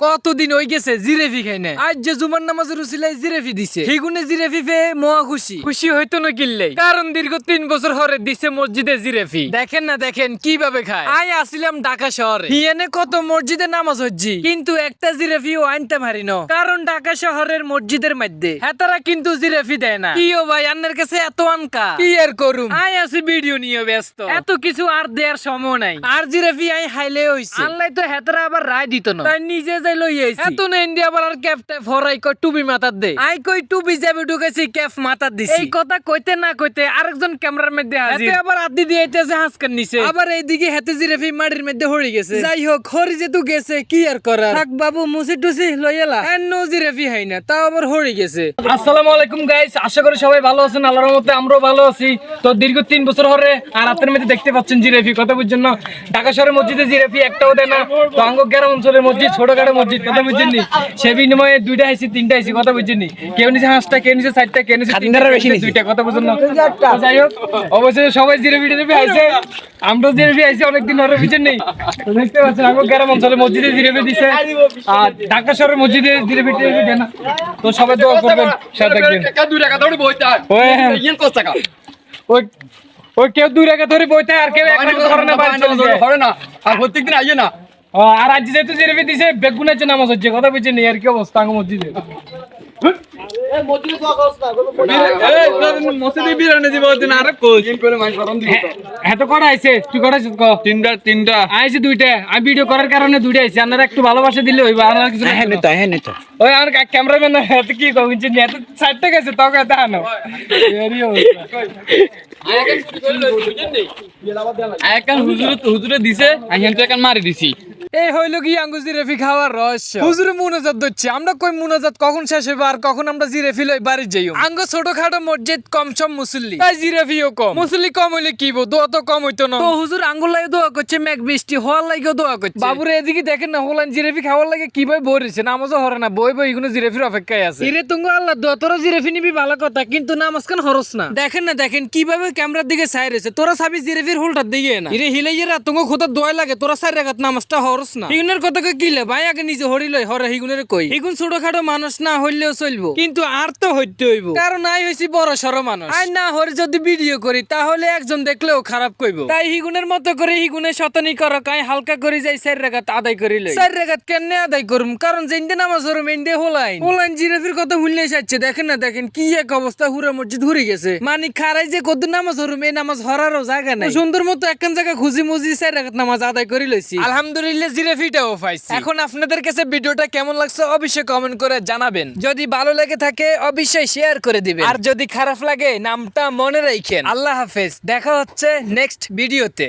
কতদিন হয়ে গেছে জিরেফি খাই না আজ যে জুমার নামাজের উসিলাই জিরেফি দিছে হিগুনে জিরেফি পেয়ে মহা খুশি। খুশি হইতো না কিনলেই কারণ দীর্ঘ তিন বছর হরে দিছে মসজিদে জিরেফি। দেখেন না দেখেন, কীভাবে খায়। আই আসিলাম ঢাকা শহরে। হিয়ানে কত মসজিদে নামাজ হচ্ছি কিন্তু একটা জিরেফিও আনতে পারি না কারণ ঢাকা শহরের মসজিদের মধ্যে হেতারা কিন্তু জিরেফি দেয় না। কি ও ভাই, আন্নের কাছে এত আনকা কি আর করুম? আই আছি ভিডিও নিয়ে ব্যস্ত। এত কিছু আর দেওয়ার সময় নাই। আর জিরেফি আই হাইলে হইছে। আল্লাহ তো হেতারা আবার রায় দিত না। তাই নিজে যাই লই আইছি। এত না ইন্ডিয়া আর ক্যাপটা ফরাই কই টুপি মাথার দে। আই কই টুপি যাবে ঢুকেছি ক্যাপ মাথার দিছি। এই কথা কইতে না কইতে আরেকজন ক্যামেরার মধ্যে হাজির। এতে আবার আদি দিয়ে আইতেছে হাসকার নিছে আবার এইদিকে হেতে জিরেফি মাটির মধ্যে হড়ি গেছে। যাই হোক হরি যেহেতু গেছে কি আর করার? থাক বাবু মুসি টুসি লই এলা। এন্নো জিরেফি হাই না তাও আবার হড়ি গেছে। আসসালামু আলাইকুম গাইস আশা করি সবাই ভালো আছেন আল্লাহর রহমতে আমরাও ভালো আছি। তো দীর্ঘ তিন বছর হরে আর রাতের মধ্যে দেখতে পাচ্ছেন জিরেফি কথা বুঝছেন না ঢাকা শহরের মসজিদে জিরেফি একটাও দেয় না। তো আঙ্গ গ্রাম অঞ্চলের মসজিদ ছোটখাটো মসজিদ কথা বুঝছেন নি? সে বিনিময়ে দুইটা আইছি তিনটা আইছি কথা বুঝছেন নি? কেউ নিচে হাঁসটা কেউ নিচে চারটা কেউ নিচে তিনটা বেশি দুইটা কথা বুঝছেন না? যাই হোক অবশ্যই সবাই জিরেফি টিরেফি আইছে। আমরাও জিরেফি আইছি অনেকদিন ধরে বুঝছেন নি? দেখতে পাচ্ছেন আঙ্গ গ্রাম অঞ্চলের মসজিদে জিরেফি দিছে। আর ঢাকা শহরের মসজিদে জিরেফি টিরেফি দেয় না তো সবাই দোয়া করবেন সাথে থাকবেন দুই টাকা দৌড়ি বইতে হয়। ওই। ইয়েন কত টাকা ওই ওই কেউ দুই রেখা ধরে বইতে আর কেউ এক রেখা ধরে না বাড়ি চলে যায়। হবে না আর প্রত্যেকদিন আইয়ে না। আর আজ যেহেতু জিরেবি দিছে বেগুন আছে নামাজ হচ্ছে কথা বুঝছে নি আর কি অবস্থা আঙ্গ মসজিদে মসজিদে বিরানি দিব দিন আরে কই? তিন করে মাইন গরম দিব হ্যাঁ তো কটা আইছে? তুই কটা আইছিস ক তিনটা তিনটা। আইছে দুইটা। ভিডিও করার কারণে দুইটা একটু ভালোবাসা দিলে হইবা আর কিছু হ্যাঁ নিতো হ্যাঁ ওই আমার ক্যামেরাম্যান কি তাও হুজুরে হুজুরে দিছে মারি দিছি। এই হইল কি আঙ্গু জিরেফি খাওয়ার রহস্য? হুজুরে মুনাজাত দিচ্ছে আমরা কই মুনাজাত? কখন শেষ হবে আর কখন আমরা জিরেফি লই বাড়ি যাইও? আঙ্গ ছোটখাটো মসজিদ কম সম মুসল্লি। তাই জিরেফিও কম। মুসল্লি কম হইলে কি বো দোয়া তো কম হইতো না। তো হুজুর আঙ্গুল লাগে দোয়া করছে মেঘ বৃষ্টি হওয়ার লাগেও দোয়া করছে। বাবুরে এদিকে দেখেন না হলান জিরেফি খাওয়ার লাগে কি ভাই বইছে নামাজও হরে না বই বই এগুলো জিরেফির অপেক্ষায় আছে। ইরে তুঙ্গ আল্লাহ দোয়া তোরা জিরেফি নিবি ভালো কথা কিন্তু নামাজ কান হরস না? দেখেন না দেখেন কীভাবে ক্যামেরার দিকে সাই রয়েছে। তোরা সাবি জিরেফির হোলটার দিকে না। ইরে হিলাইয়েরা তুঙ্গ খোদা দোয়া লাগে তোরা সাই রাখাত নামাজটা হরস না। হিগুনের কথা কিলে? ভাই আগে নিজে হরি লই হরে হিগুনের কই? হিগুন ছোটখাটো মানুষ না হইলেও চলবো। কিন্তু আর তো হইতে হইব। কারণ আই হইছি বড় সড় মানুষ। আই না হরে যদি ভিডিও করি তাহলে একজন দেখলেও খারাপ কইব। তাই হিগুনের মতো করে শতনি হালকা করে যাই চার রেখাত আদায় করি লই। চার রেখাত কেনে আদায় করুম? কারণ যেইন্দে নামাজ হরুম এন্দে হোলাইন। হোলাইন জিরাফির কথা হুললে যাচ্ছে দেখেন না দেখেন কি এক অবস্থা হুরা মসজিদ ঘুরে গেছে। মানে খারাই যে কত নামাজ হরুম এই নামাজ হরারও জায়গা নাই। সুন্দর মতো একখান জায়গা খুঁজি মুজি চার রেখাত নামাজ আদায় করে লইছি। আলহামদুলিল্লাহ জিরাফিটাও পাইছি। এখন আপনাদের কাছে ভিডিওটা কেমন লাগছে অবশ্যই কমেন্ট করে জানাবেন। যদি ভালো লেগে থাকে অবশ্যই শেয়ার করে দিবেন। আর যদি খারাপ লাগে নামটা মনে রাখেন। আল্লাহ হাফেজ। দেখা হচ্ছে নেক্সট ভিডিওতে